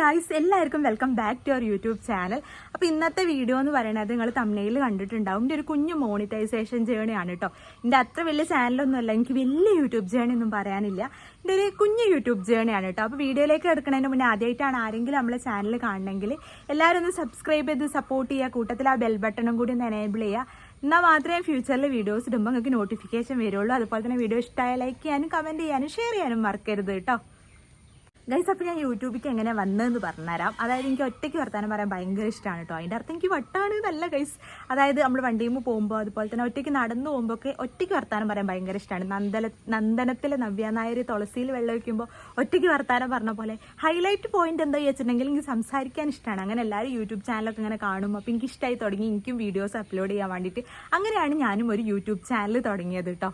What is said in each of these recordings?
Guys എല്ലാവർക്കും welcome back to our YouTube channel അപ്പോൾ ഇന്നത്തെ വീഡിയോ എന്ന് പറയുന്നത് നിങ്ങൾ തമിഴിൽ കണ്ടിട്ടുണ്ടാവും. എന്റെ ഒരു കുഞ്ഞു മോണിറ്റൈസേഷൻ ജേണിയാണ് കേട്ടോ എന്റെ അത്ര വലിയ ചാനലൊന്നുമല്ല എനിക്ക് വലിയ യൂട്യൂബ് ജേണി ഒന്നും പറയാനില്ല. എന്റെ ഒരു കുഞ്ഞു യൂട്യൂബ് ജേണിയാണ് കേട്ടോ അപ്പോൾ വീഡിയോയിലേക്ക് എടുക്കുന്നതിന് മുന്നേ ആദ്യമായിട്ടാണ് ആരെങ്കിലും നമ്മളെ ചാനൽ കാണണമെങ്കിൽ എല്ലാവരും ഒന്ന് സബ്സ്ക്രൈബ് ചെയ്ത് സപ്പോർട്ട് ചെയ്യുക. കൂട്ടത്തിൽ ആ ബെൽ ബട്ടണും കൂടി ഒന്ന് എനേബിൾ ചെയ്യുക. എന്നാൽ മാത്രമേ ഫ്യൂച്ചറിൽ വീഡിയോസ് ഇടുമ്പോൾ നിങ്ങൾക്ക് നോട്ടിഫിക്കേഷൻ വരുള്ളൂ. അതുപോലെ തന്നെ വീഡിയോ ഇഷ്ടമായ ലൈക്ക് ചെയ്യാനും കമന്റ് ചെയ്യാനും ഷെയർ ചെയ്യാനും മറക്കരുത് കേട്ടോ ഗൈസ് അപ്പോൾ ഞാൻ യൂട്യൂബിലേക്ക് എങ്ങനെ വന്നതെന്ന് പറഞ്ഞുതരാം. അതായത് എനിക്ക് ഒറ്റയ്ക്ക് വർത്താനം പറയാൻ ഭയങ്കര ഇഷ്ടമാണ് കേട്ടോ അതിന്റെ അർത്ഥം എനിക്ക് വട്ടാണ് എന്നല്ല ഗൈസ് അതായത് നമ്മൾ വണ്ടിയിൽ പോകുമ്പോൾ അതുപോലെ തന്നെ ഒറ്റയ്ക്ക് നടന്നു പോകുമ്പോൾ ഒക്കെ ഒറ്റയ്ക്ക് വർത്താനം പറയാൻ ഭയങ്കര ഇഷ്ടമാണ് നന്ദല നന്ദനത്തിലെ നവ്യ നായർ തുളസിയിൽ വെള്ളം വയ്ക്കുമ്പോൾ ഒറ്റയ്ക്ക് വർത്താനം പറഞ്ഞ പോലെ ഹൈലൈറ്റ് പോയിന്റ് എന്താ വെച്ചിട്ടുണ്ടെങ്കിൽ എനിക്ക് സംസാരിക്കാൻ ഇഷ്ടമാണ് അങ്ങനെ എല്ലാവരും യൂട്യൂബ് ചാനലൊക്കെ ഇങ്ങനെ കാണും. അപ്പോൾ എനിക്ക് ഇഷ്ടമായി തുടങ്ങി. എനിക്കും വീഡിയോസ് അപ്ലോഡ് ചെയ്യാൻ വേണ്ടിയിട്ട് അങ്ങനെയാണ് ഞാനും ഒരു യൂട്യൂബ് ചാനൽ തുടങ്ങിയത് കേട്ടോ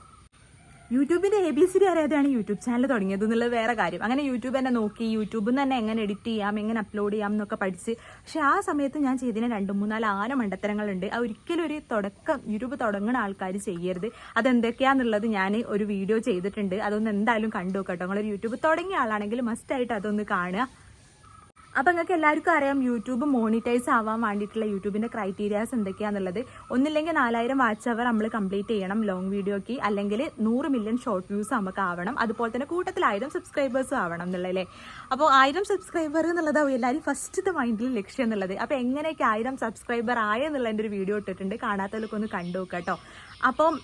യൂട്യൂബിന്റെ എ ബി സി ഡി അറിയാതെയാണ് യൂട്യൂബ് ചാനൽ തുടങ്ങിയത് എന്നുള്ളത് വേറെ കാര്യം. അങ്ങനെ യൂട്യൂബ് തന്നെ നോക്കി യൂട്യൂബിൽ നിന്ന് തന്നെ എങ്ങനെ എഡിറ്റ് ചെയ്യാം എങ്ങനെ അപ്ലോഡ് ചെയ്യാം എന്നൊക്കെ പഠിച്ച്. പക്ഷെ ആ സമയത്ത് ഞാൻ ചെയ്തതിന് രണ്ട് മൂന്നാൽ ആന മണ്ടത്തരങ്ങളുണ്ട്. അത് ഒരിക്കലും ഒരു തുടക്കം യൂട്യൂബ് തുടങ്ങുന്ന ആൾക്കാർ ചെയ്യരുത്. അതെന്തൊക്കെയാണെന്നുള്ളത് ഞാൻ ഒരു വീഡിയോ ചെയ്തിട്ടുണ്ട്. അതൊന്ന് എന്തായാലും കണ്ടു നോക്കട്ടോ നിങ്ങളൊരു യൂട്യൂബ് തുടങ്ങിയ ആളാണെങ്കിൽ മസ്റ്റായിട്ട് അതൊന്ന് കാണുക. അപ്പം നിങ്ങൾക്ക് എല്ലാവർക്കും അറിയാം യൂട്യൂബ് മോണിറ്റൈസ് ആവാൻ വേണ്ടിയിട്ടുള്ള യൂട്യൂബിന്റെ ക്രൈറ്റീരിയാസ് എന്തൊക്കെയാണെന്നുള്ളത് ഒന്നില്ലെങ്കിൽ നാലായിരം വാച്ച് അവർ നമ്മൾ കംപ്ലീറ്റ് ചെയ്യണം ലോങ് വീഡിയോക്ക് അല്ലെങ്കിൽ നൂറ് മില്യൺ ഷോർട്ട് വ്യൂസ് നമുക്ക് ആവണം. അതുപോലെ തന്നെ കൂട്ടത്തിൽ ആയിരം സബ്സ്ക്രൈബേഴ്സും ആവണം എന്നുള്ളതല്ലേ? അപ്പോൾ ആയിരം സബ്സ്ക്രൈബർ എന്നുള്ളതാവും എല്ലാവരും ഫസ്റ്റത്തെ മൈൻഡിൽ ലക്ഷ്യം എന്നുള്ളത്. അപ്പോൾ എങ്ങനെയൊക്കെ ആയിരം സബ്സ്ക്രൈബർ ആയെന്നുള്ള ആയെന്നുള്ളതിന്റെ ഒരു വീഡിയോ ഇട്ടിട്ടുണ്ട്. കാണാത്തവർക്ക് ഒന്ന് കണ്ടു കേട്ടോ. അപ്പം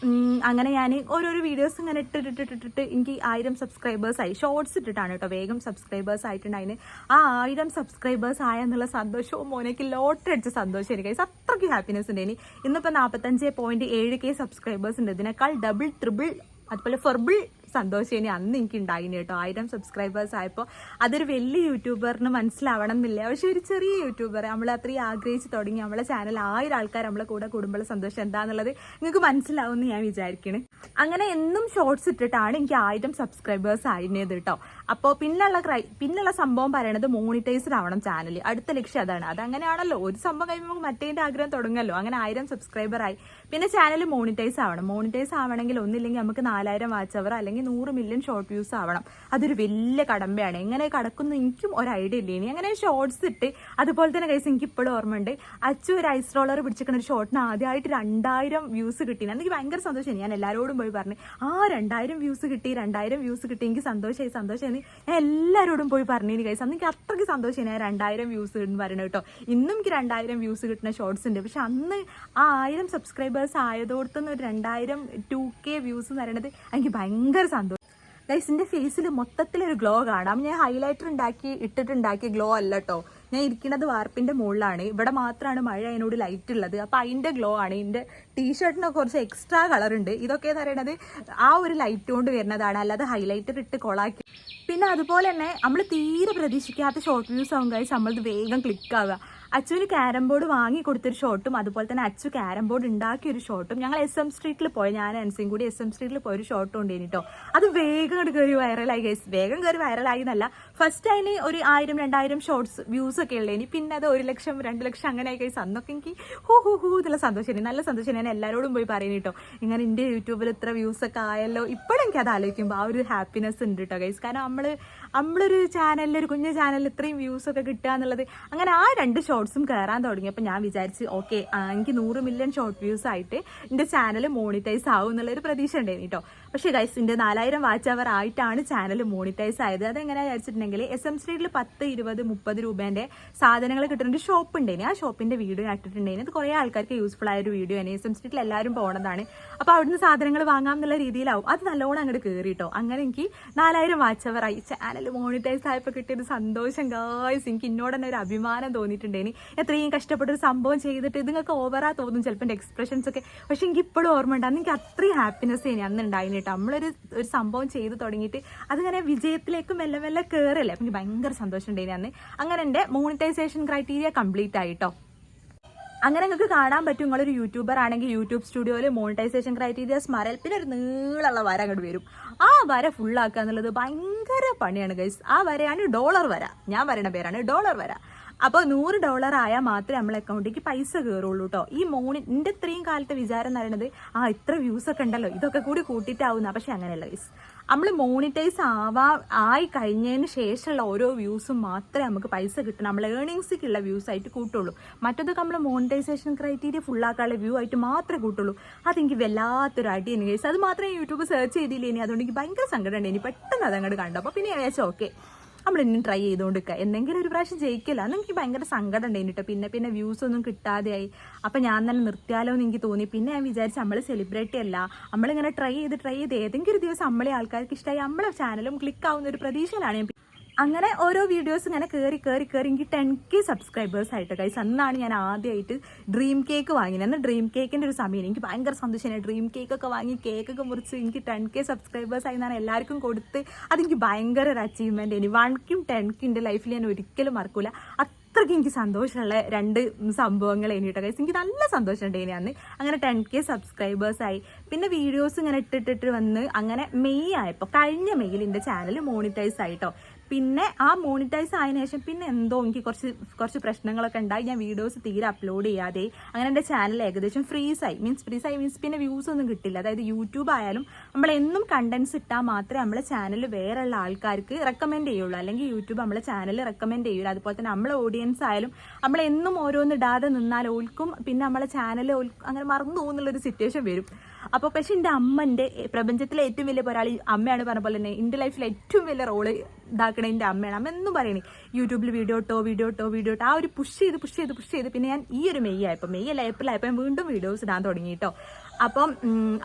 അങ്ങനെ ഞാൻ ഓരോരോ വീഡിയോസ് ഇങ്ങനെ ഇട്ടിട്ടിട്ടിട്ടിട്ട് എനിക്ക് ആയിരം സബ്സ്ക്രൈബേഴ്സായി ഷോർട്സ് ഇട്ടിട്ടാണ് കേട്ടോ വേഗം സബ്സ്ക്രൈബേഴ്സ് ആയിട്ടുണ്ട് ആയിട്ടുണ്ടായിന്. ആ ആയിരം സബ്സ്ക്രൈബേഴ്സ് ആയെന്നുള്ള സന്തോഷവും മോനേക്ക് ലോട്ടറി അടിച്ച സന്തോഷം എനിക്ക് അത്രയ്ക്ക് ഹാപ്പിനെസ് ഉണ്ട് ഇനി ഇന്നിപ്പോൾ നാൽപ്പത്തഞ്ച് പോയിന്റ് ഏഴ് കെ സബ്സ്ക്രൈബേഴ്സ് ഉണ്ട്. ഇതിനേക്കാൾ ഡബിൾ ട്രിപ്പിൾ അതുപോലെ ഫെർബിൾ സന്തോഷം ഇനി അന്ന് എനിക്ക് ഉണ്ടായിന് കേട്ടോ. ആയിരം സബ്സ്ക്രൈബേഴ്സ് ആയപ്പോൾ അതൊരു വലിയ യൂട്യൂബറിന് മനസ്സിലാവണം എന്നില്ല പക്ഷെ ഒരു ചെറിയ യൂട്യൂബർ നമ്മൾ അത്രയും ആഗ്രഹിച്ച് തുടങ്ങി നമ്മളെ ചാനൽ ആയിരം ആൾക്കാർ നമ്മളെ കൂടെ കൂടുമ്പോൾ സന്തോഷം എന്താണെന്നുള്ളത് നിങ്ങൾക്ക് മനസ്സിലാവും എന്ന് ഞാൻ വിചാരിക്കണേ. അങ്ങനെ എന്നും ഷോർട്സ് ഇട്ടിട്ടാണ് എനിക്ക് ആയിരം സബ്സ്ക്രൈബേഴ്സ് ആയിരുന്നത് കേട്ടോ. അപ്പോൾ പിന്നുള്ള ക്രൈ പിന്നുള്ള സംഭവം പറയണത് മോണിറ്റൈസ്ഡ് ആവണം ചാനൽ അടുത്ത ലക്ഷ്യം അതാണ്. അത് അതങ്ങനെയാണല്ലോ ഒരു സംഭവം കഴിയുമ്പോൾ മറ്റേതിന്റെ ആഗ്രഹം തുടങ്ങല്ലോ അങ്ങനെ ആയിരം സബ്സ്ക്രൈബറായി പിന്നെ ചാനൽ മോണിറ്റൈസ് ആവണം. മോണിറ്റൈസ് ആവണമെങ്കിൽ ഒന്നില്ലെങ്കിൽ നമുക്ക് നാലായിരം വാച്ച് അവർ അല്ലെങ്കിൽ നൂറ് മില്യൺ ഷോർട്ട് വ്യൂസ് ആവണം. അതൊരു വലിയ കടമ്പയാണ്. എങ്ങനെ കടക്കുന്നു എനിക്കും ഒരു ഐഡിയ ഇല്ല? ഇനി അങ്ങനെ ഷോർട്സ് ഇട്ട് അതുപോലെ തന്നെ കൈസ് എനിക്ക് ഇപ്പോഴും ഓർമ്മയുണ്ട്. അച്ചു ഒരു ഐസ് റോളർ പിടിച്ചിരിക്കുന്ന ഒരു ഷോർട്ടിന് ആദ്യമായിട്ട് രണ്ടായിരം വ്യൂസ് കിട്ടി എനിക്ക് ഭയങ്കര സന്തോഷമായി. ഞാൻ എല്ലാവരോടും പോയി പറഞ്ഞു ആ രണ്ടായിരം വ്യൂസ് കിട്ടി രണ്ടായിരം വ്യൂസ് കിട്ടി. എനിക്ക് സന്തോഷമായി സന്തോഷമായി. ഞാൻ എല്ലാവരോടും പോയി പറഞ്ഞു കൈസ് അന്ന് എനിക്ക് അത്രയ്ക്ക് സന്തോഷം ഞാൻ രണ്ടായിരം വ്യൂസ് എന്ന് പറയണം കേട്ടോ. ഇന്നും എനിക്ക് രണ്ടായിരം വ്യൂസ് കിട്ടുന്ന ഷോർട്സ് ഉണ്ട്. പക്ഷെ അന്ന് ആ ആയിരം സബ്സ്ക്രൈബേഴ്സ് ആയതോടത്തുനിന്ന് ഒരു രണ്ടായിരം ടു കെ വ്യൂസ് എന്ന് പറയണത് എനിക്ക് ഭയങ്കര സന്തോഷം ഗൈസിന്റെ ഫേസിൽ മൊത്തത്തിലൊരു ഗ്ലോ കാണാം. ഞാൻ ഹൈലൈറ്റർ ഉണ്ടാക്കി ഇട്ടിട്ടുണ്ടാക്കിയ ഗ്ലോ അല്ല കേട്ടോ. ഞാൻ ഇരിക്കുന്നത് വാർപ്പിന്റെ മുകളിലാണ്. ഇവിടെ മാത്രമാണ് മഴ അതിനോട് ലൈറ്റ് ഉള്ളത്. അപ്പൊ അതിന്റെ ഗ്ലോ ആണ്. ഇതിന്റെ ടീഷർട്ടിനൊക്കെ കുറച്ച് എക്സ്ട്രാ കളർ ഉണ്ട്. ഇതൊക്കെ എന്ന് പറയുന്നത് ആ ഒരു ലൈറ്റ് കൊണ്ട് വരുന്നതാണ്. അല്ലാതെ ഹൈലൈറ്റർ ഇട്ട് കൊളാക്കി. പിന്നെ അതുപോലെ തന്നെ നമ്മൾ തീരെ പ്രതീക്ഷിക്കാത്ത ഷോർട്ട് വ്യൂസ് ആവും കഴിച്ച് നമ്മളത് വേഗം ക്ലിക്ക് ആവുക. അച്ചുവിന് ക്യാരം ബോർഡ് വാങ്ങി കൊടുത്തൊരു ഷോട്ടും അതുപോലെ തന്നെ അച്ചു ക്യാരം ബോർഡ് ഉണ്ടാക്കിയ ഒരു ഷോട്ടും. ഞങ്ങൾ എസ് എം സ്ട്രീറ്റിൽ പോയി. ഞാൻ എൻസിയും കൂടി എസ് എം സ്ട്രീറ്റിൽ പോയ ഒരു ഷോട്ടും ഉണ്ട് കേട്ടോ അത് വേഗം അങ്ങോട്ട് കയറി വൈറലായി ഗൈസ് വേഗം കയറി വൈറലായി എന്നല്ല. ഫസ്റ്റ് അതിന് ഒരു ആയിരം രണ്ടായിരം ഷോർട്സ് വ്യൂസ് ഒക്കെ ഉള്ളേനി. പിന്നെ അത് ഒരു ലക്ഷം രണ്ട് ലക്ഷം അങ്ങനെ ആയി ഗൈസ് അന്നൊക്കെ എനിക്ക് ഹൂ ഹൂ ഹൂ എന്നുള്ള സന്തോഷം നല്ല സന്തോഷം ഞാൻ എല്ലാവരോടും പോയി പറയുന്നു കേട്ടോ ഇങ്ങനെ എന്റെ യൂട്യൂബിൽ ഇത്ര വ്യൂസ് ഒക്കെ ആയല്ലോ. ഇപ്പോഴും അത് ആലോചിക്കുമ്പോൾ ആ ഒരു ഹാപ്പിനെസ് ഉണ്ട് കേട്ടോ ഗൈസ് കാരണം നമ്മൾ നമ്മളൊരു ചാനലിൽ ഒരു കുഞ്ഞു ചാനലിൽ ഇത്രയും വ്യൂസ് ഒക്കെ കിട്ടുക എന്നുള്ളത് അങ്ങനെ ആ രണ്ട് ഷോർട്സും കയറാൻ തുടങ്ങിയപ്പോൾ ഞാൻ വിചാരിച്ച് ഓക്കെ എനിക്ക് നൂറ് മില്യൺ ഷോർട്ട് വ്യൂസ് ആയിട്ട് എന്റെ ചാനൽ മോണിറ്റൈസ് ആവും എന്നുള്ളൊരു പ്രതീക്ഷ ഉണ്ടായിരുന്നു കേട്ടോ പക്ഷേ ഗൈസ് എന്റെ നാലായിരം വാച്ച് അവർ ആയിട്ടാണ് ചാനൽ മോണിറ്റൈസ് ആയത്. അതെങ്ങനെയാണ് വിചാരിച്ചിട്ടുണ്ടെങ്കിൽ എസ് എം സ്ട്രീറ്റിൽ പത്ത് ഇരുപത് മുപ്പത് രൂപേന്റെ സാധനങ്ങൾ കിട്ടുന്ന ഒരു ഷോപ്പ് ഉണ്ടായിരുന്നു. ആ ഷോപ്പിന്റെ വീഡിയോ ഇട്ടിട്ടുണ്ടായിരുന്നു. അത് കുറേ ആൾക്കാർക്ക് യൂസ്ഫുൾ ആയ ഒരു വീഡിയോ ആണ് എസ് എം സ്ട്രീറ്റിൽ എല്ലാവരും പോകണതാണ് അപ്പോൾ അവിടുന്ന് സാധനങ്ങൾ വാങ്ങാം എന്നുള്ള രീതിയിലാവും. അത് നല്ലോണം അങ്ങോട്ട് കയറി കേട്ടോ അങ്ങനെ എനിക്ക് നാലായിരം വാച്ച് അവർ ആയി. ചാനൽ മോണിറ്റൈസ് ആയപ്പോൾ കിട്ടിയൊരു സന്തോഷം ഗായ്സ് എനിക്ക് ഇന്നോട് തന്നെ ഒരു അഭിമാനം തോന്നിയിട്ടുണ്ടേനി എത്രയും കഷ്ടപ്പെട്ട ഒരു സംഭവം ചെയ്തിട്ട് ഇതുങ്ങൾക്ക് ഓവറാ തോന്നും ചിലപ്പോൾ എന്റെ എക്സ്പ്രഷൻസ് ഒക്കെ. പക്ഷെ എനിക്ക് ഇപ്പോഴും ഓർമ്മ ഉണ്ട്. അന്ന് എനിക്ക് അത്രയും ഹാപ്പിനെസ് ഇനി അന്ന് ഉണ്ടായിരുന്നു കേട്ടോ. നമ്മളൊരു ഒരു സംഭവം ചെയ്ത് തുടങ്ങിയിട്ട് അതിങ്ങനെ വിജയത്തിലേക്ക് മെല്ലെ മെല്ലെ കയറല്ലേ എനിക്ക് ഭയങ്കര സന്തോഷം ഉണ്ടായിരുന്നു അന്ന്. അങ്ങനെ എന്റെ മോണിറ്റൈസേഷൻ ക്രൈറ്റീരിയ കംപ്ലീറ്റ് ആയിട്ടോ അങ്ങനെ നിങ്ങൾക്ക് കാണാൻ പറ്റും. നിങ്ങളൊരു യൂട്യൂബർ ആണെങ്കിൽ യൂട്യൂബ് സ്റ്റുഡിയോയിൽ മോണിറ്റൈസേഷൻ ക്രൈറ്റീരിയസ് മരൽ പിന്നെ ഒരു നീളുള്ള വര അങ്ങോട്ട് വരും. ആ വര ഫുള്ളാക്കുക എന്നുള്ളത് ഭയങ്കര പണിയാണ് ഗൈസ് ആ വരയാണ് ഡോളർ വര. ഞാൻ പറയുന്ന പേരാണ് ഡോളർ വര. അപ്പോൾ നൂറ് ഡോളർ ആയാൽ മാത്രമേ നമ്മളെ അക്കൗണ്ടിലേക്ക് പൈസ കയറുള്ളൂ കേട്ടോ ഈ മോണി എന്റെ ഇത്രയും കാലത്തെ വിചാരം എന്ന് പറയുന്നത് ആ ഇത്ര വ്യൂസ് ഒക്കെ ഉണ്ടല്ലോ ഇതൊക്കെ കൂടി കൂട്ടിയിട്ടാവുന്ന. പക്ഷെ അങ്ങനെയല്ല ഗൈസ് നമ്മൾ മോണിറ്റൈസ് ആവാ ആയി കഴിഞ്ഞതിന് ശേഷമുള്ള ഓരോ വ്യൂസും മാത്രമേ നമുക്ക് പൈസ കിട്ടും നമ്മൾ ഏണിങ്സിക്കുള്ള വ്യൂസ് ആയിട്ട് കൂട്ടുള്ളൂ. മറ്റൊക്കെ നമ്മൾ മോണിറ്റൈസേഷൻ ക്രൈറ്റീരിയ ഫുള്ളാക്കാനുള്ള വ്യൂ ആയിട്ട് മാത്രമേ കൂട്ടുള്ളൂ. അതെനിക്ക് വല്ലാത്തൊരു അടിയാണ് എനിക്ക് അത് മാത്രമേ യൂട്യൂബ് സെർച്ച് ചെയ്തില്ലേ ഇനി അതുകൊണ്ട് എനിക്ക് ഭയങ്കര സങ്കടമുണ്ട്. ഇനി പെട്ടെന്ന് അതങ്ങോട്ട് കണ്ടു. അപ്പോൾ പിന്നെ വിചാരിച്ചു ഓക്കെ നമ്മൾ ഇനിയും ട്രൈ ചെയ്തുകൊണ്ടിരിക്കുക എന്തെങ്കിലും ഒരു പ്രാവശ്യം ജയിക്കില്ല അന്ന് എനിക്ക് ഭയങ്കര സങ്കടം ഉണ്ടായിട്ടോ പിന്നെ പിന്നെ വ്യൂസ് ഒന്നും കിട്ടാതെയായി. അപ്പം ഞാൻ തന്നെ നിർത്തിയാലോ എന്ന് എനിക്ക് തോന്നി. പിന്നെ ഞാൻ വിചാരിച്ചു നമ്മൾ സെലിബ്രിറ്റി അല്ല. നമ്മളിങ്ങനെ ട്രൈ ചെയ്ത് ട്രൈ ചെയ്ത് ഏതെങ്കിലും ഒരു ദിവസം നമ്മളെ ആൾക്കാർക്ക് ഇഷ്ടമായി നമ്മളെ ചാനലും ക്ലിക്ക് ആവുന്ന ഒരു പ്രതീക്ഷയിലാണ് ഞാൻ അങ്ങനെ ഓരോ വീഡിയോസ് ഇങ്ങനെ കയറി കയറി കയറി എനിക്ക് ടെൻ കെ സബ്സ്ക്രൈബേഴ്സ് ആയിട്ട് കൈസ് അന്നാണ് ഞാൻ ആദ്യമായിട്ട് ഡ്രീം കേക്ക് വാങ്ങിയത്. അന്ന് ഡ്രീം കേക്കിന്റെ ഒരു സമയം. എനിക്ക് ഭയങ്കര സന്തോഷമാണ് ഡ്രീം കേക്ക് ഒക്കെ വാങ്ങി കേക്കൊക്കെ മുറിച്ച് എനിക്ക് ടെൻ കെ സബ്സ്ക്രൈബേഴ്സ് ആയി എന്നാണ് എല്ലാവർക്കും കൊടുത്ത് അതെനിക്ക് ഭയങ്കര ഒരു അച്ചീവ്മെന്റ് ഇനി വൺക്കും ടെൻക്കും എന്റെ ലൈഫിൽ ഞാൻ ഒരിക്കലും മറക്കൂല. അത്രയ്ക്ക് എനിക്ക് സന്തോഷമുള്ള രണ്ട് സംഭവങ്ങൾ കഴിഞ്ഞിട്ട് കൈസ് എനിക്ക് നല്ല സന്തോഷമുണ്ട് ഇനി അന്ന്. അങ്ങനെ ടെൻ കെ സബ്സ്ക്രൈബേഴ്സ് ആയി. പിന്നെ വീഡിയോസ് ഇങ്ങനെ ഇട്ടിട്ടിട്ട് വന്ന് അങ്ങനെ മെയ് ആയപ്പോൾ കഴിഞ്ഞ മെയ്യിൽ എന്റെ ചാനൽ മോണിറ്റൈസ് ആയിട്ടോ. പിന്നെ ആ മോണിറ്റൈസ് ആയതിനു ശേഷം പിന്നെ എന്തോ എനിക്ക് കുറച്ച് കുറച്ച് പ്രശ്നങ്ങളൊക്കെ ഉണ്ടായി. ഞാൻ വീഡിയോസ് തീരെ അപ്ലോഡ് ചെയ്യാതെ അങ്ങനെ എന്റെ ചാനൽ ഏകദേശം ഫ്രീസ് ആയി. മീൻസ് ഫ്രീസ് ആയി മീൻസ് പിന്നെ വ്യൂസ് ഒന്നും കിട്ടില്ല. അതായത് യൂട്യൂബ് ആയാലും നമ്മൾ എന്നും കണ്ടൻസ് ഇട്ടാൽ മാത്രമേ നമ്മളെ ചാനൽ വേറെയുള്ള ആൾക്കാർക്ക് റെക്കമെൻഡ് ചെയ്യുള്ളൂ. അല്ലെങ്കിൽ യൂട്യൂബ് നമ്മളെ ചാനൽ റെക്കമെൻഡ് ചെയ്യുള്ളൂ അതുപോലെ തന്നെ നമ്മളെ ഓഡിയൻസ് ആയാലും നമ്മളെന്നും ഓരോന്ന് ഇടാതെ നിന്നാൽ ഓൽക്കും പിന്നെ നമ്മളെ ചാനൽ അങ്ങനെ മറന്നു പോകുന്നുള്ളൊരു സിറ്റുവേഷൻ വരും. അപ്പോൾ പക്ഷെ എന്റെ അമ്മന്റെ പ്രപഞ്ചത്തിലെ ഏറ്റവും വലിയ പോരാളി അമ്മയാണ് പറഞ്ഞ പോലെ തന്നെ എന്റെ ലൈഫിൽ ഏറ്റവും വലിയ റോൾ ഇതാക്കണ എന്റെ അമ്മയാണ്. അമ്മ എന്നും പറയണേ യൂട്യൂബിൽ വീഡിയോ ഇട്ടോ വീഡിയോ ഇട്ടോ വീഡിയോ ഇട്ടോ. ആ ഒരു പുഷ് ചെയ്ത് പുഷ് ചെയ്ത് പുഷ് ചെയ്ത് പിന്നെ ഞാൻ ഈ ഒരു മെയ് ആയപ്പോൾ മെയ് അല്ല ഏപ്രിൽ ആയപ്പോൾ ഞാൻ വീണ്ടും വീഡിയോസ് ഇടാൻ തുടങ്ങി കേട്ടോ അപ്പം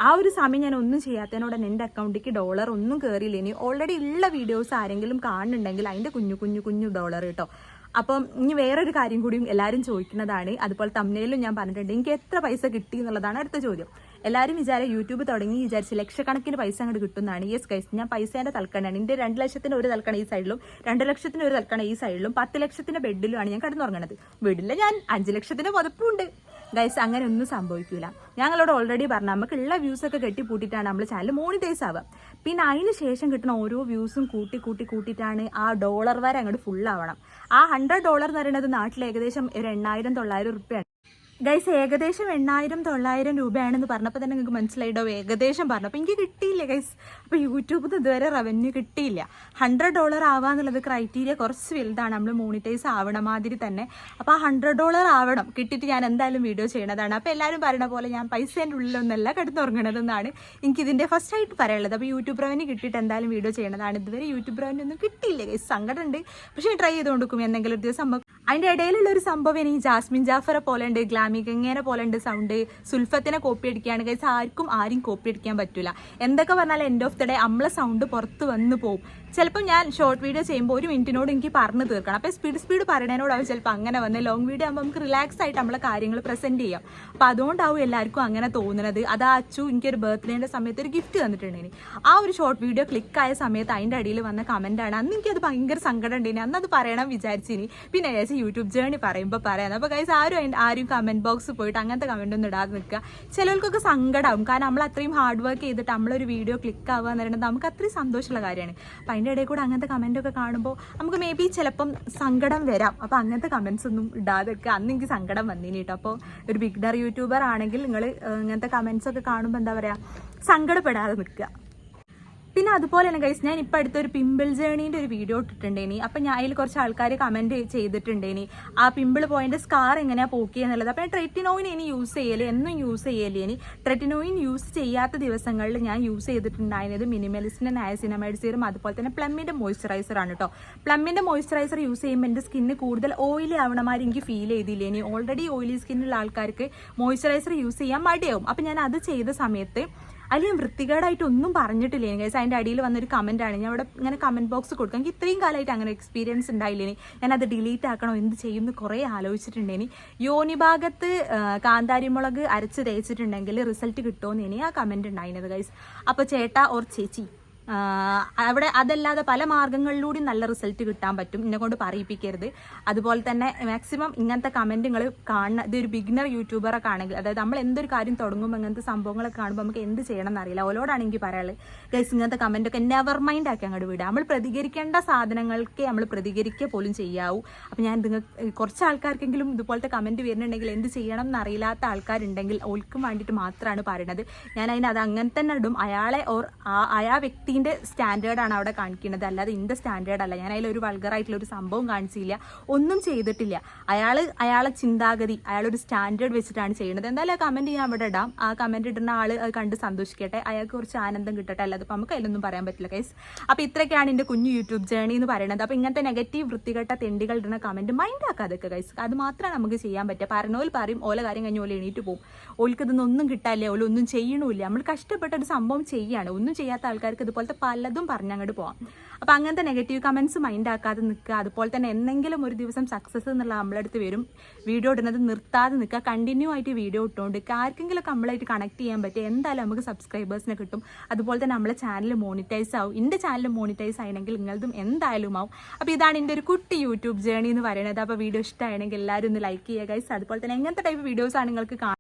ആ ഒരു സമയം ഞാൻ ഒന്നും ചെയ്യാത്തതിനോട് എന്റെ അക്കൗണ്ടിലേക്ക് ഡോളർ ഒന്നും കയറിയില്ല ഇനി ഓൾറെഡി ഉള്ള വീഡിയോസ് ആരെങ്കിലും കാണുന്നുണ്ടെങ്കിൽ അതിന്റെ കുഞ്ഞു കുഞ്ഞു കുഞ്ഞു ഡോളർ കേട്ടോ അപ്പം ഇനി വേറൊരു കാര്യം കൂടിയും എല്ലാവരും ചോദിക്കുന്നതാണ്. അതുപോലെ തമ്മിലും ഞാൻ പറഞ്ഞിട്ടുണ്ട്. എനിക്ക് എത്ര പൈസ കിട്ടി എന്നുള്ളതാണ് അടുത്ത ചോദ്യം. എല്ലാവരും വിചാരം യൂട്യൂബ് തുടങ്ങി വിചാരിച്ച് ലക്ഷക്കണക്കിന് പൈസ അങ്ങോട്ട് കിട്ടുന്നതാണ്. യെസ് കൈസ് ഞാൻ പൈസേന്റെ തൽക്കണയാണ് എന്റെ രണ്ട് ലക്ഷത്തിന് ഒരു തൽക്കണ ഈ സൈഡിലും രണ്ട് ലക്ഷത്തിന് ഒരു തൽക്കണ ഈ സൈഡിലും പത്ത് ലക്ഷത്തിന്റെ ബെഡിലുമാണ് ഞാൻ കിടന്നുറങ്ങണത്. വീടില്ല ഞാൻ അഞ്ച് ലക്ഷത്തിന്റെ പുതപ്പുണ്ട്. ഗൈസ് അങ്ങനെ ഒന്നും സംഭവിക്കില്ല ഞങ്ങളോട് ഓൾറെഡി പറഞ്ഞു നമുക്കുള്ള വ്യൂസ് ഒക്കെ കെട്ടിപ്പൂട്ടിയിട്ടാണ് നമ്മൾ ചാനൽ മോണിറ്റൈസ് ആവുക. പിന്നെ അതിന് ശേഷം കിട്ടുന്ന ഓരോ വ്യൂസും കൂട്ടി കൂട്ടി കൂട്ടിയിട്ടാണ് ആ ഡോളർ വരെ അങ്ങോട്ട് ഫുൾ ആവണം. ആ ഹൺഡ്രഡ് ഡോളർ എന്ന് പറയുന്നത് നാട്ടിൽ ഏകദേശം ഒരു എണ്ണായിരം തൊള്ളായിരം റുപ്യാണ് ഗൈസ് ഏകദേശം എണ്ണായിരം തൊള്ളായിരം രൂപയാണെന്ന് പറഞ്ഞപ്പോൾ തന്നെ നിങ്ങൾക്ക് മനസ്സിലായിട്ടോ? ഏകദേശം പറഞ്ഞു അപ്പോൾ എനിക്ക് കിട്ടിയില്ല ഗൈസ് അപ്പോൾ യൂട്യൂബിൽ നിന്ന് ഇതുവരെ റവന്യൂ കിട്ടിയില്ല. ഹൺഡ്രഡ് ഡോളർ ആവാന്നുള്ളത് ക്രൈറ്റീരിയ കുറച്ച് വലുതാണ്. നമ്മൾ മോണിറ്റൈസ് ആവണ മാതിരി തന്നെ. അപ്പോൾ ആ ഹൺഡ്രഡ് ഡോളർ ആവണം. കിട്ടിയിട്ട് ഞാൻ എന്തായാലും വീഡിയോ ചെയ്യണതാണ്. അപ്പോൾ എല്ലാവരും പറയുന്ന പോലെ ഞാൻ പൈസേന്റെ ഉള്ളിലൊന്നല്ല കിടന്നുറങ്ങണതെന്നാണ് എനിക്കിതിന്റെ ഫസ്റ്റ് ആയിട്ട് പറയാനുള്ളത്. അപ്പോൾ യൂട്യൂബ് റവന്യൂ കിട്ടിയിട്ട് എന്തായാലും വീഡിയോ ചെയ്യണതാണ്. ഇതുവരെ യൂട്യൂബ് റവന്യൂ ഒന്നും കിട്ടിയില്ല ഗൈസ് സങ്കടമുണ്ട് പക്ഷേ ട്രൈ ചെയ്തുകൊണ്ടിരിക്കും എന്തെങ്കിലും ഒരു ദിവസം അതിന്റെ ഇടയിലുള്ള ഒരു സംഭവം എനിക്ക് ജാസ്മിൻ ജാഫറെ പോലെ ഉണ്ട് ഗ്ലാമി ഗംഗേനെ പോലെ ഉണ്ട് സൗണ്ട് സുൽഫത്തിനെ കോപ്പി അടിക്കുകയാണ്. ഗൈസ് ആർക്കും ആരും കോപ്പി അടിക്കാൻ പറ്റില്ല എന്തൊക്കെ പറഞ്ഞാൽ എൻഡ് ഓഫ് ദ ഡേ നമ്മളെ സൗണ്ട് പുറത്ത് വന്ന് പോകും ചിലപ്പോൾ ഞാൻ ഷോർട്ട് വീഡിയോ ചെയ്യുമ്പോൾ ഒരു മിനിറ്റിനോട് എനിക്ക് പറഞ്ഞു തീർക്കണം. അപ്പോൾ സ്പീഡ് സ്പീഡ് പറയുന്നതിനോടാവും ചിലപ്പോൾ അങ്ങനെ വന്ന്. ലോങ് വീഡിയോ ആകുമ്പോൾ നമുക്ക് റിലാക്സ് ആയിട്ട് നമ്മളെ കാര്യങ്ങൾ പ്രസന്റ് ചെയ്യാം. അപ്പോൾ അതുകൊണ്ടാവും എല്ലാവർക്കും അങ്ങനെ തോന്നുന്നത് അത് ആ അച്ചു എനിക്കൊരു ബർത്ത്ഡേന്റെ സമയത്ത് ഒരു ഗിഫ്റ്റ് തന്നിട്ടുണ്ടേനി ആ ഒരു ഷോർട്ട് വീഡിയോ ക്ലിക്കായ സമയത്ത് അതിന്റെ അടിയിൽ വന്ന കമന്റാണ് അന്ന് എനിക്കത് ഭയങ്കര സങ്കടം ഉണ്ടേനി അന്ന് അത് പറയണം വിചാരിച്ചിനി. പിന്നെ ഏകദേശം യൂട്യൂബ് ജേണി പറയുമ്പോൾ പറയാം. അപ്പോൾ കൈസ് ആരും ആരും കമന്റ് ബോക്സ് പോയിട്ട് അങ്ങനത്തെ കമന്റ് ഒന്നും ഇടാതെ നിൽക്കുക. ചിലർക്കൊക്കെ സങ്കടമാവും കാരണം നമ്മൾ അത്രയും ഹാർഡ് വർക്ക് ചെയ്തിട്ട് നമ്മളൊരു വീഡിയോ ക്ലിക്ക് ആവുക എന്ന് പറയുന്നത് നമുക്ക് അത്രയും സന്തോഷമുള്ള കാര്യമാണ്. അതിന്റെ ഇടയിൽ കൂടെ അങ്ങനത്തെ കമന്റൊക്കെ കാണുമ്പോൾ നമുക്ക് മേ ബി ചിലപ്പം സങ്കടം വരാം. അപ്പോൾ അങ്ങനത്തെ കമൻസ് ഒന്നും ഇടാതൊക്കെ അന്ന് എനിക്ക് സങ്കടം വന്നിനി കേട്ടോ അപ്പോൾ ഒരു ബിഗ്ഡർ യൂട്യൂബർ ആണെങ്കിൽ നിങ്ങൾ ഇങ്ങനത്തെ കമൻസ് ഒക്കെ കാണുമ്പോൾ എന്താ പറയുക സങ്കടപ്പെടാതെ നിൽക്കുക പിന്നെ അതുപോലെ തന്നെ ഗൈസ് ഞാൻ ഇപ്പോൾ അടുത്തൊരു പിമ്പിൾ ജേണീന്റെ ഒരു വീഡിയോ ഇട്ടിട്ടുണ്ടേനി. അപ്പം ഞാൻ അതിൽ കുറച്ച് ആൾക്കാർ കമന്റ് ചെയ്തിട്ടുണ്ടേനി. ആ പിമ്പിൾ പോയിന്റെ സ്കാർ എങ്ങനെയാണ് പോക്കി എന്നുള്ളത്. അപ്പം ട്രെറ്റിനോയിൻ ഇനി യൂസ് ചെയ്യൽ എന്നും യൂസ് ചെയ്യൽ ഇനി ട്രെറ്റിനോയിൻ യൂസ് ചെയ്യാത്ത ദിവസങ്ങളിൽ ഞാൻ യൂസ് ചെയ്തിട്ടുണ്ടായിരുന്നത് മിനിമലിസ്റ്റിന്റെ നയസിനമൈഡ് സീറും അതുപോലെ തന്നെ പ്ലമ്മിന്റെ മോയ്സ്ചറൈസർ ആണ് കേട്ടോ പ്ലമ്മിന്റെ മോയ്സ്ചറൈസർ യൂസ് ചെയ്യുമ്പോൾ എന്റെ സ്കിന്ന് കൂടുതൽ ഓയിലി ആവണമാതിരി എനിക്ക് ഫീൽ ചെയ്തില്ല ഇനി ഓൾറെഡി ഓയിലി സ്കിന്നുള്ള ആൾക്കാർക്ക് മോയ്സ്ചറൈസർ യൂസ് ചെയ്യാൻ മടിയാവും. അപ്പം ഞാൻ അത് ചെയ്ത സമയത്ത് അതിൽ ഞാൻ വൃത്തികേടായിട്ട് ഒന്നും പറഞ്ഞിട്ടില്ല ഗൈസ് അതിന്റെ അടിയിൽ വന്നൊരു കമന്റ് ആണ്. ഞാൻ അവിടെ ഇങ്ങനെ കമന്റ് ബോക്സ് കൊടുക്കാം. എനിക്ക് ഇത്രയും കാലമായിട്ട് അങ്ങനെ എക്സ്പീരിയൻസ് ഉണ്ടായില്ലേനി. അത് ഡിലീറ്റ് ആക്കണോ എന്ത് ചെയ്യും എന്ന് കുറേ ആലോചിച്ചിട്ടുണ്ടേനി. യോനി ഭാഗത്ത് കാന്താരി കാന്താരിമുളക് അരച്ച് തേച്ചിട്ടുണ്ടെങ്കിൽ റിസൾട്ട് കിട്ടുമെന്ന് ഇനി ആ കമന്റ് ഉണ്ടായിരുന്നത് ഗൈസ് അപ്പോൾ ചേട്ടാ ഓർ ചേച്ചി. അവിടെ അതല്ലാതെ പല മാർഗങ്ങളിലൂടെ നല്ല റിസൾട്ട് കിട്ടാൻ പറ്റും. എന്നെ കൊണ്ട് പറയിപ്പിക്കരുത്. അതുപോലെ തന്നെ മാക്സിമം ഇങ്ങനത്തെ കമന്റുകൾ കാണുന്ന ഇതൊരു ബിഗിനർ യൂട്യൂബറൊക്കെ ആണെങ്കിൽ അതായത് നമ്മൾ എന്തൊരു കാര്യം തുടങ്ങുമ്പോൾ ഇങ്ങനത്തെ സംഭവങ്ങളൊക്കെ കാണുമ്പോൾ നമുക്ക് എന്ത് ചെയ്യണം എന്നറിയില്ല ഓലോടാണെങ്കിൽ പറയാനുള്ളത് ഗൈസ് ഇങ്ങനത്തെ കമന്റൊക്കെ നെവർ മൈൻഡ് ആക്കി അങ്ങോട്ട് വിടുക നമ്മൾ പ്രതികരിക്കേണ്ട സാധനങ്ങൾക്ക് നമ്മൾ പ്രതികരിക്കുക പോലും ചെയ്യാവൂ. അപ്പം ഞാൻ നിങ്ങൾ കുറച്ച് ആൾക്കാർക്കെങ്കിലും ഇതുപോലത്തെ കമന്റ് വരുന്നുണ്ടെങ്കിൽ എന്ത് ചെയ്യണം എന്നറിയില്ലാത്ത ആൾക്കാരുണ്ടെങ്കിൽ ഓൾക്കും വേണ്ടിയിട്ട് മാത്രമാണ് പറയുന്നത് ഞാൻ അതിനത് അത് അങ്ങനെ തന്നെ ഇടും. അയാളെ ഓർ ആ അയാ വ്യക്തിന്റെ സ്റ്റാൻഡേർഡാണ് അവിടെ കാണിക്കുന്നത്. അല്ലാതെ ഇന്റെ സ്റ്റാൻഡേർഡ് അല്ല. ഞാൻ അതിലൊരു വൾഗറായിട്ടുള്ള ഒരു സംഭവം കാണിച്ചില്ല. ഒന്നും ചെയ്തിട്ടില്ല. അയാൾ അയാളെ ചിന്താഗതി അയാളൊരു സ്റ്റാൻഡേർഡ് വെച്ചിട്ടാണ് ചെയ്യുന്നത് എന്തായാലും ആ കമന്റ് ഞാൻ അവിടെ ഇടാം. ആ കമന്റ് ഇടുന്ന ആൾ അത് കണ്ട് സന്തോഷിക്കട്ടെ. അയാൾക്ക് കുറച്ച് ആനന്ദം കിട്ടട്ടെ. അല്ലാതെ ഇപ്പം നമുക്ക് അതിലൊന്നും പറയാൻ പറ്റില്ല കൈസ് അപ്പോൾ ഇത്രയൊക്കെയാണ് എന്റെ കുഞ്ഞു യൂട്യൂബ് ജേണി എന്ന് പറയുന്നത്. അപ്പോൾ ഇങ്ങനത്തെ നെഗറ്റീവ് വൃത്തികെട്ട തെണ്ടികൾ ഇടുന്ന കമന്റ് മൈൻഡ് ആക്കാതൊക്കെ കൈസ് അത് മാത്രമേ നമുക്ക് ചെയ്യാൻ പറ്റുക പറഞ്ഞോൽ പറയും ഓല കാര്യം കഴിഞ്ഞ പോലെ എണീറ്റ് പോകും ഇതൊന്നും ഒന്നും കിട്ടാനില്ല. ഓല ഒന്നും ചെയ്യണമില്ല നമ്മൾ കഷ്ടപ്പെട്ട ഒരു സംഭവം ചെയ്യാണ്. ഒന്നും ചെയ്യാത്ത ആൾക്കാർക്ക് ഇതുപോലത്തെ പലതും പറഞ്ഞങ്ങോട്ട് പോവാം. അപ്പോൾ അങ്ങനത്തെ നെഗറ്റീവ് കമൻസ് മൈൻഡ് ആക്കാതെ നിൽക്കുക അതുപോലെ തന്നെ എന്തെങ്കിലും ഒരു ദിവസം സക്സസ് എന്നുള്ള നമ്മളടുത്ത് വരും വീഡിയോ ഇടുന്നത് നിർത്താതെ നിൽക്കുക കണ്ടിന്യൂ ആയിട്ട് വീഡിയോ ഇട്ടുകൊണ്ട് ആർക്കെങ്കിലും നമ്മളായിട്ട് കണക്ട് ചെയ്യാൻ പറ്റും എന്തായാലും നമുക്ക് സബ്സ്ക്രൈബേഴ്സിനെ കിട്ടും. അതുപോലെ തന്നെ നമ്മളെ ചാനൽ മോണിറ്റൈസ് ആവും. എന്റെ ചാനൽ മോണിറ്റൈസ് ആയണമെങ്കിൽ നിങ്ങളതും എന്തായാലും ആവും. അപ്പോൾ ഇതാണ് എന്റെ ഒരു കുട്ടി യൂട്യൂബ് ജേണി എന്ന് പറയുന്നത്. അപ്പോൾ വീഡിയോ ഇഷ്ടമാണെങ്കിൽ എല്ലാവരും ഒന്ന് ലൈക്ക് ചെയ്യുക ഗൈസ് അതുപോലെ തന്നെ എങ്ങനത്തെ ടൈപ്പ് വീഡിയോസാണ് നിങ്ങൾക്ക്